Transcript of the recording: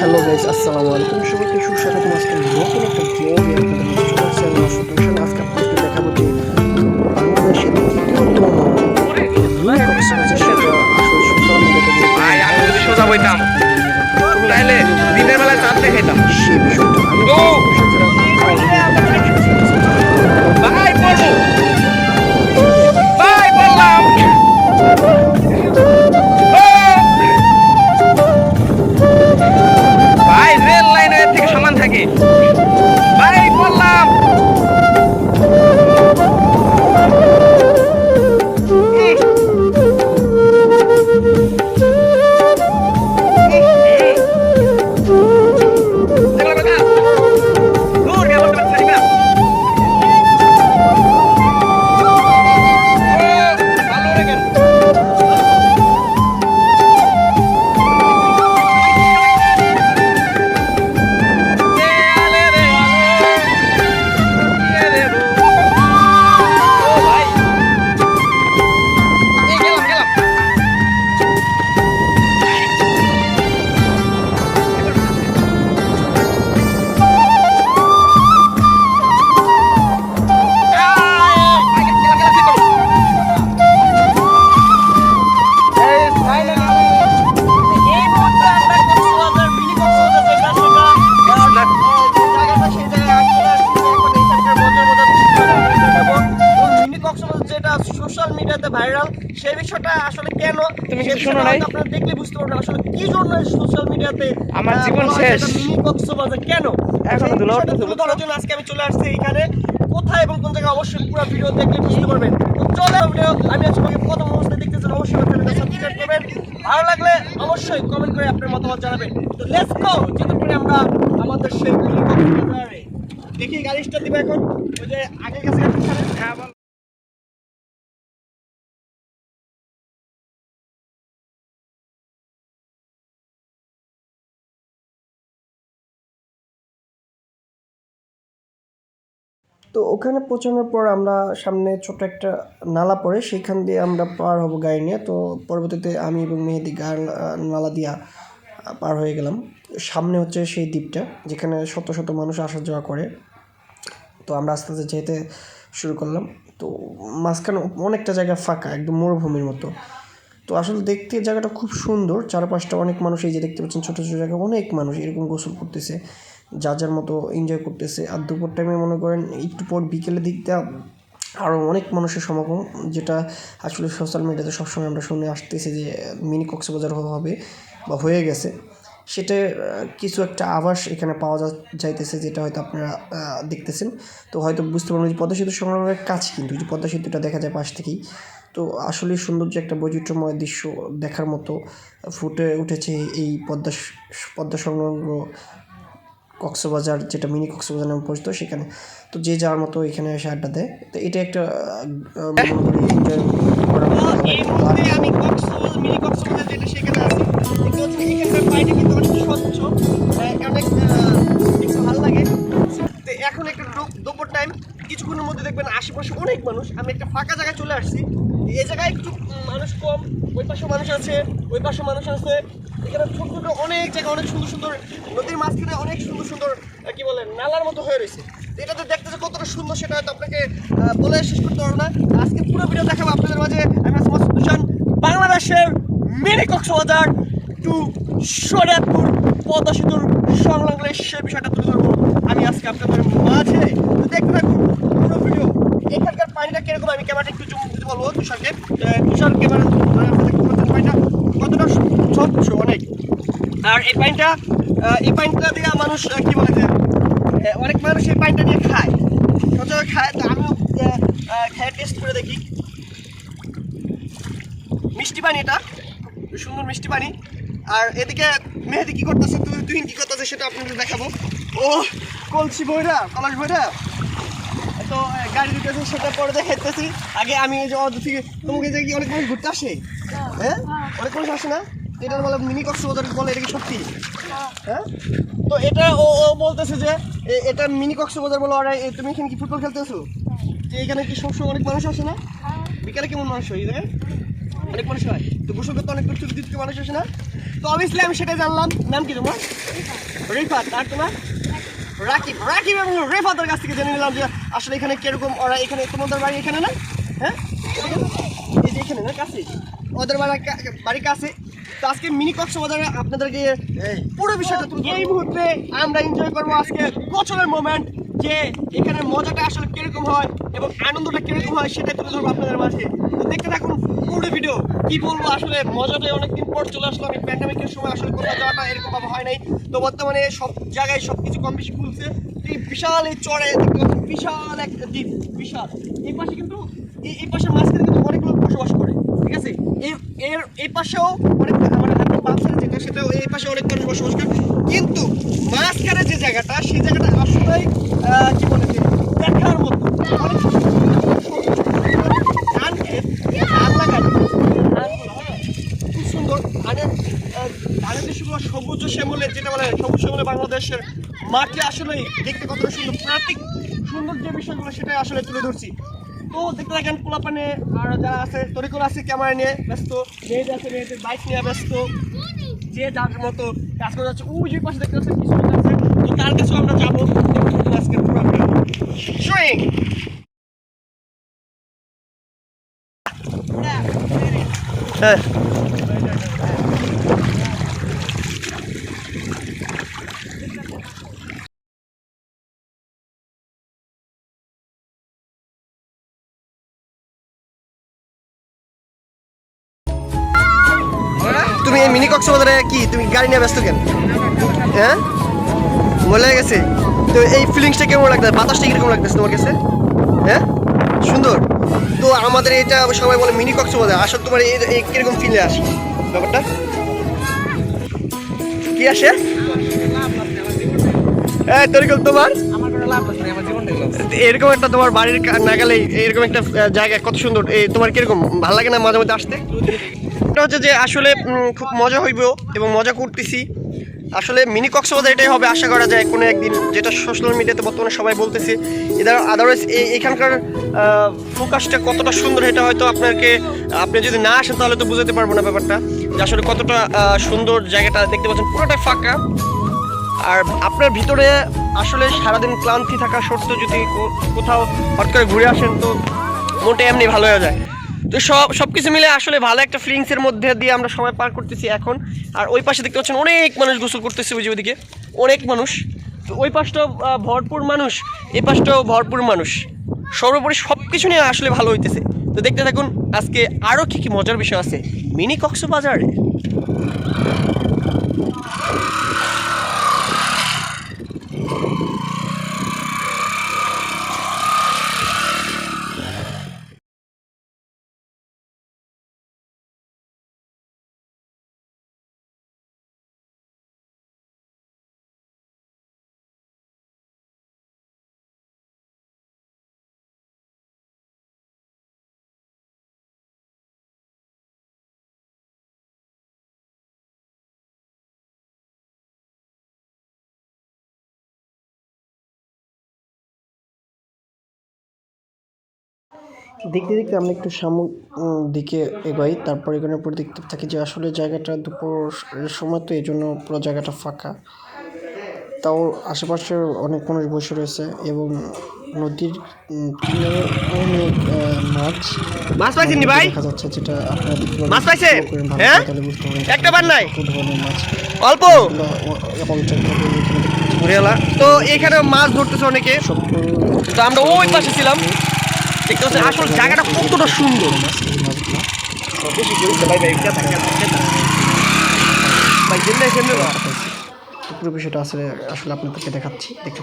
Hello guys আসসালামু আলাইকুম। সবাইকে সুস্বাগত আজকে নতুন একটা ব্লগ আপনাদের আজকে আপনাদের দেখাবো যে বাংলাদেশের দিনের বেলায় চাঁদ দেখাইতাম। শোনো নাই? আপনারা দেখলে বুঝতে পারবেন আসলে কি জন্য সোশ্যাল মিডিয়াতে আমার জীবন শেষ। মিনি কক্সবাজার কেন? এখনও সেই দুলো, বিষয়টা দুলো। ধরার জন্য আজকে আমি চলে আসছি এখানে কোথায় এবং কোন জায়গায় অবশ্যই পুরো ভিডিও দেখলে বুঝতে পারবেন। তো চলে ভিডিও আমি আজকে প্রথম অবস্থায় দেখতেছেন অবশ্যই চ্যানেলটা সাবস্ক্রাইব করবেন। ভালো লাগলে অবশ্যই কমেন্ট করে আপনার মতামত জানাবেন। তো লেটস গো যেতে পারি আমরা আমাদের সেই মিনি কক্সবাজারে দেখি গাড়ি স্টার্ট দিবে এখন। ওই যে আগে ছাড়ে হ্যাঁ তো ওখানে পৌঁছানোর পর আমরা সামনে ছোট একটা নালা পড়ে, সেইখান দিয়ে আমরা পার হব গাড়ি নিয়ে। তো পরবর্তীতে আমি এবং মেহেদি গাড়ি নালা দিয়া পার হয়ে গেলাম। সামনে হচ্ছে সেই দ্বীপটা, যেখানে শত শত মানুষ আসা যাওয়া করে। তো আমরা আস্তে আস্তে যেতে শুরু করলাম। তো মাঝখানে অনেকটা জায়গা ফাঁকা, একদম মরুভূমির মতো। তো আসলে দেখতে জায়গাটা খুব সুন্দর, চারপাশটা অনেক মানুষ, এই যে দেখতে পাচ্ছেন ছোটো ছোটো জায়গায় অনেক মানুষ এরকম গোসল করতেছে। যা যার মতো এনজয় করতেছে। আর দুপুর টাইমে মনে করেন একটু পর বিকেলের দিকটা আরও অনেক মানুষের সমাগম, যেটা আসলে সোশ্যাল মিডিয়াতে সবসময় আমরা শুনে আসতেছি যে মিনি কক্সবাজার হবে বা হয়ে গেছে। সেটা কিছু একটা আভাস এখানে পাওয়া যাইতেছে যেটা হয়তো আপনারা দেখতেছেন। তো হয়তো বুঝতে পারবেন যে পদ্মা সেতু সংলগ্নের কাজ কিন্তু, যে পদ্মা সেতুটা দেখা যায় পাশ থেকেই। তো আসলে সৌন্দর্য একটা বৈচিত্র্যময় দৃশ্য দেখার মতো ফুটে উঠেছে এই পদ্মা পদ্মা সংলগ্ন কক্সবাজার, যেটা মিনি কক্সবাজার নামে পরিচিত, সেখানে। তো যে যাওয়ার মতো এখানে এসে আড্ডা দেয়। তো এটা একটা। আমি মিনি কক্সবাজার যেটা, সেখানে কিন্তু অনেক ভালো লাগে। এখন একটা দুপুর টাইম কিছুক্ষণের মধ্যে দেখবেন আশেপাশে অনেক মানুষ। আমি একটা ফাঁকা জায়গায় চলে আসছি। এই জায়গায় একটু মানুষ কম। ওই পাশে মানুষ আছে, ওই পাশে মানুষ আছে। এখানে ছোট ছোট অনেক জায়গা অনেক সুন্দর সুন্দর নদীর মাঝখানে অনেক সুন্দর সুন্দর কি বলে নালার মতো হয়ে রয়েছে। এটাতে দেখতে যে কতটা সুন্দর সেটা হয়তো আপনাকে বলে শেষ করতে পারব না। আজকে পুরো ভিডিও দেখাবো আপনাদের মাঝে। আমি আছি মাসুদ হোসেন, বাংলাদেশের মিনি কক্সবাজার টু শরিয়াতপুর পদ্মা সেতুর সংলগ্ন সে বিষয়টা তুলে ধরবো। আমি আজকে আপনাদের মাঝে। দেখতে থাকুন পুরো ভিডিও এখানকার পানিটা কীরকম? আমি ক্যামেরাটা একটু জুম দিতে বলব তুষারকে। তুষার ক্যামেরা ধরে আপনারা দেখতে পাচ্ছেন পানিটা কতটা স্বচ্ছ অনেক আর এই পানিটা এই পানিটা দিয়ে মানুষ কি বলে যে অনেক মানুষ এই পানিটা দিয়ে খায়। সচরাচর খায় তো আমিও খেয়ে টেস্ট করে দেখি। মিষ্টি পানি এটা, সুন্দর মিষ্টি পানি। আর এদিকে মেহেদি কি করতেছে, তুই তুই কি করতেছে সেটা আপনাদের দেখাবো। ও, কলসি বইরা, কলস বইরা। তো গাড়ি দিতেছে, সেটা পরে দেখাইতেছি। আগে আমি যে অর্ধ থেকে তোমাকে যে অনেক মানুষ ঘুরতে আসে। হ্যাঁ? অনেক মানুষ আসে না? এটা বলে মিনি কক্সবাজার বলে এটা কি সত্যি? হ্যাঁ? তো এটা ও ও বলতেছে যে এটা মিনি কক্সবাজার বলে ওরা তুমি এখানে কি ফুটবল খেলতেছো? যে এখানে কি সবসময় অনেক মানুষ আসে না? বিকালে কেমন মানুষ হয় এই অনেক মানুষ হয়। তো গোসল করতে অনেক দূর দূর থেকে মানুষ আসে না। তো অবভিয়াসলি আমি সেটাই জানলাম। নাম কি তোমার? রিফাত। আর তোমার? রাকিব। রাকিব এবং রেফাতের কাছ থেকে জেনে নিলাম যে আসলে এখানে কীরকম ওরা এখানে তোমাদের বাড়ি এখানে না? হ্যাঁ? এই যে এখানে না কাছে? ওদের বাড়ি কা- বাড়ি কাছে। তো আজকে মিনি কক্সবাজারে আপনাদেরকে পুরো বিষয়টা তুলে এই মুহূর্তে আমরা এনজয় করব আজকে বছরের মোমেন্ট যে এখানে মজাটা আসলে কীরকম হয় এবং আনন্দটা কীরকম হয় সেটা তুলে ধরবো আপনাদের মাঝে। তো দেখতে থাকুন পুরো ভিডিও কি বলব আসলে মজাটাই অনেকদিন পর চলে আসলো। আমি প্যান্ডামিকের সময় আসলে কোথাও যাওয়াটা এরকম ভাবে হয় নাই। তো বর্তমানে সব জায়গায় সব কিছু কম বেশি খুলছে। এই বিশাল এই চড়ে বিশাল এক দ্বীপ বিশাল। এই পাশে কিন্তু এই- এই পাশের মাঝখানে কিন্তু অনেক লোক বসবাস করে। ঠিক আছে? এর এই পাশেও অনেক যেটা সেটাও এই পাশে অনেক মানুষ বসবাস করে। কিন্তু মাঝখানে যে জায়গাটা, সেই জায়গাটা আসলেই কি বলে যে, দেখার মতো। সবুজ শ্যামলে যেটা বলে, সবুজ শ্যামলে বাংলাদেশের মাটি আসলেই দেখতে কতটা সুন্দর। প্রাকৃতিক সুন্দর যে বিষয়গুলো, সেটাই আসলে তুলে ধরছি। তো দেখতে থাকেন পোলাপানে, আর যারা আছে, তরিকুল আছে ক্যামেরা নিয়ে ব্যস্ত, মেয়েদের আছে, মেয়েদের বাইক নিয়ে ব্যস্ত, যে যার মতো কাজ করে যাচ্ছে। ওই যে পাশে দেখতে পাচ্ছেন তো তার কাছেও আমরা যাব? আজকে প্রোগ্রাম সুইং হ্যাঁ। মিনি কক্সবাজারে কি, তুমি গাড়ি নিয়ে ব্যস্ত কেন? হ্যাঁ? বলে গেছে। তো এই ফিলিংসটা কেমন লাগছে বাতাসটা কীরকম লাগতেছে তোমার কাছে? হ্যাঁ? সুন্দর। তো আমাদের এটা সবাই বলে মিনি কক্সবাজার, আসলে তোমার এই কীরকম ফিলে আসে? ব্যাপারটা? কি আসে? হ্যাঁ তরিকল, তোমার? এরকম একটা তোমার বাড়ির নাগালেই এরকম একটা জায়গা কত সুন্দর। এই, তোমার কীরকম, ভালো লাগে না মাঝে মধ্যে আসতে? এটা হচ্ছে যে আসলে খুব মজা হইব এবং মজা করতেছি। আসলে মিনি কক্সবাজার এটাই হবে আশা করা যায়। কোনো একদিন যেটা সোশ্যাল মিডিয়াতে বর্তমানে সবাই বলতেছে এদের আদারওয়াইজ এখানকার ফোকাসটা কতটা সুন্দর এটা হয়তো আপনাকে, আপনি যদি না আসেন তাহলে তো বুঝতে পারব না ব্যাপারটা। যে আসলে কতটা সুন্দর জায়গাটা দেখতে পাচ্ছেন। পুরোটাই ফাঁকা। আর আপনার ভিতরে আসলে সারাদিন ক্লান্তি থাকা সত্ত্বেও যদি কোথাও হট করে ঘুরে আসেন তো মোটে এমনি ভালো হয়ে যায়। তো সব সব কিছু মিলে আসলে ভালো একটা ফিলিংসের মধ্যে দিয়ে আমরা সময় পার করতেছি এখন। আর ওই পাশে দেখতে পাচ্ছেন অনেক মানুষ গোসল করতেছে ওই যে ওইদিকে। অনেক মানুষ। তো ওই পাশটাও ভরপুর মানুষ, এই পাশটাও ভরপুর মানুষ। সর্বোপরি সব কিছু নিয়ে আসলে ভালো হইতেছে। তো দেখতে থাকুন, আজকে আরও কী কী মজার বিষয় আছে। মিনি কক্সবাজারে। দেখতে দেখতে আমরা একটু সামুক দিকে এগোই তারপর এখানে পরে দেখতে থাকি যে আসলে জায়গাটা দুপুর সময় তো এই জন্য পুরো জায়গাটা ফাঁকা। তাও আশেপাশে অনেক মানুষ বসে রয়েছে এবং নদীর অনেক মাছ মাছ পাইছেন নি ভাই? দেখা যাচ্ছে যেটা আপনারা দেখতে মাছ পাইছেন? হ্যাঁ? একটা বার নাই? মাছ। অল্প? তো এখানে মাছ ধরতেছে অনেকে। তো আমরা ওই পাশে ছিলাম। দেখতে পাচ্ছেন আসলে জায়গাটা কতটা সুন্দর। পুরো বিষয়টা আসলে আসলে আপনাদেরকে দেখাচ্ছি দেখতে